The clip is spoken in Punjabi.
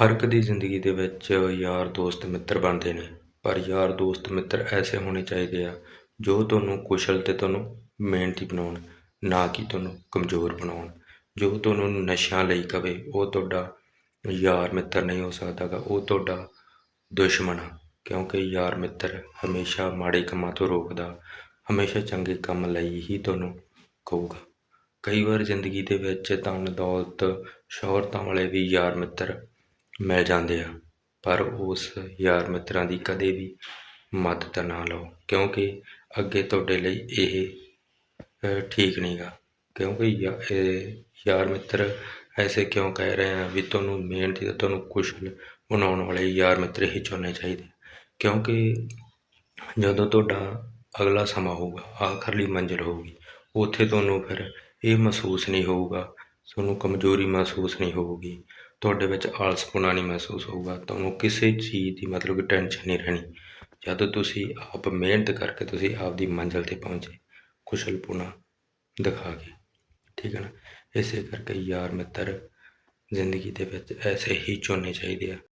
ਹਰ ਇੱਕ ਦੀ ਜ਼ਿੰਦਗੀ ਦੇ ਵਿੱਚ ਯਾਰ ਦੋਸਤ ਮਿੱਤਰ ਬਣਦੇ ਨੇ, ਪਰ ਯਾਰ ਦੋਸਤ ਮਿੱਤਰ ਐਸੇ ਹੋਣੇ ਚਾਹੀਦੇ ਆ ਜੋ ਤੁਹਾਨੂੰ ਕੁਸ਼ਲ ਅਤੇ ਤੁਹਾਨੂੰ ਮਿਹਨਤੀ ਬਣਾਉਣ, ਨਾ ਕਿ ਤੁਹਾਨੂੰ ਕਮਜ਼ੋਰ ਬਣਾਉਣ। ਜੋ ਤੁਹਾਨੂੰ ਨਸ਼ਿਆਂ ਲਈ ਕਵੇ, ਉਹ ਤੁਹਾਡਾ ਯਾਰ ਮਿੱਤਰ ਨਹੀਂ ਹੋ ਸਕਦਾ ਗਾ, ਉਹ ਤੁਹਾਡਾ ਦੁਸ਼ਮਣ ਆ। ਕਿਉਂਕਿ ਯਾਰ ਮਿੱਤਰ ਹਮੇਸ਼ਾ ਮਾੜੇ ਕੰਮਾਂ ਤੋਂ ਰੋਕਦਾ, ਹਮੇਸ਼ਾ ਚੰਗੇ ਕੰਮ ਲਈ ਹੀ ਤੁਹਾਨੂੰ ਕਹੂਗਾ। ਕਈ ਵਾਰ ਜ਼ਿੰਦਗੀ ਦੇ ਵਿੱਚ ਧਨ, ਦੌਲਤ, ਸ਼ੋਹਰਤਾਂ ਵਾਲੇ ਵੀ ਯਾਰ ਮਿੱਤਰ ਮਿਲ ਜਾਂਦੇ ਆ। ਪਰ ਉਸ ਯਾਰ ਮਿੱਤਰਾਂ ਦੀ ਕਦੇ ਵੀ ਮਦਦ ਨਾ ਲਓ, ਕਿਉਂਕਿ ਅੱਗੇ ਤੁਹਾਡੇ ਲਈ ਇਹ ਠੀਕ ਨਹੀਂ ਗਾ। ਕਿਉਂਕਿ ਯਾ- ਇਹ ਯਾਰ ਮਿੱਤਰ ਐਸੇ ਕਿਉਂ ਕਹਿ ਰਹੇ ਆ ਵੀ ਤੁਹਾਨੂੰ ਮਿਹਨਤੀ ਅਤੇ ਤੁਹਾਨੂੰ ਕੁਸ਼ਲ ਬਣਾਉਣ ਵਾਲੇ ਯਾਰ ਮਿੱਤਰ ਹੀ ਚੁਣਨੇ ਚਾਹੀਦੇ। ਕਿਉਂਕਿ ਜਦੋਂ ਤੁਹਾਡਾ ਅਗਲਾ ਸਮਾਂ ਹੋਊਗਾ, ਆਖਰਲੀ ਮੰਜ਼ਿਲ ਹੋਊਗੀ, ਉੱਥੇ ਤੁਹਾਨੂੰ ਫਿਰ ਇਹ ਮਹਿਸੂਸ ਨਹੀਂ ਹੋਊਗਾ, ਤੁਹਾਨੂੰ ਕਮਜ਼ੋਰੀ ਮਹਿਸੂਸ ਨਹੀਂ ਹੋਊਗੀ। ਤੁਹਾਡੇ ਵਿੱਚ ਆਲਸਪੁਣਾ ਨਹੀਂ ਮਹਿਸੂਸ ਹੋਊਗਾ, ਤੁਹਾਨੂੰ ਕਿਸੇ ਚੀਜ਼ ਦੀ ਮਤਲਬ ਕਿ ਟੈਨਸ਼ਨ ਨਹੀਂ ਰਹਿਣੀ। ਜਦੋਂ ਤੁਸੀਂ ਆਪ ਮਿਹਨਤ ਕਰਕੇ ਤੁਸੀਂ ਆਪ ਦੀ ਮੰਜ਼ਿਲ 'ਤੇ ਪਹੁੰਚੇ, ਕੁਸ਼ਲਪੁਣਾ ਦਿਖਾ ਕੇ। ਠੀਕ ਹੈ ਨਾ? ਇਸੇ ਕਰਕੇ ਯਾਰ ਮਿੱਤਰ, ਜ਼ਿੰਦਗੀ ਦੇ ਵਿੱਚ ਐਸੇ ਹੀ ਚੁਣਨੇ ਚਾਹੀਦੇ ਆ।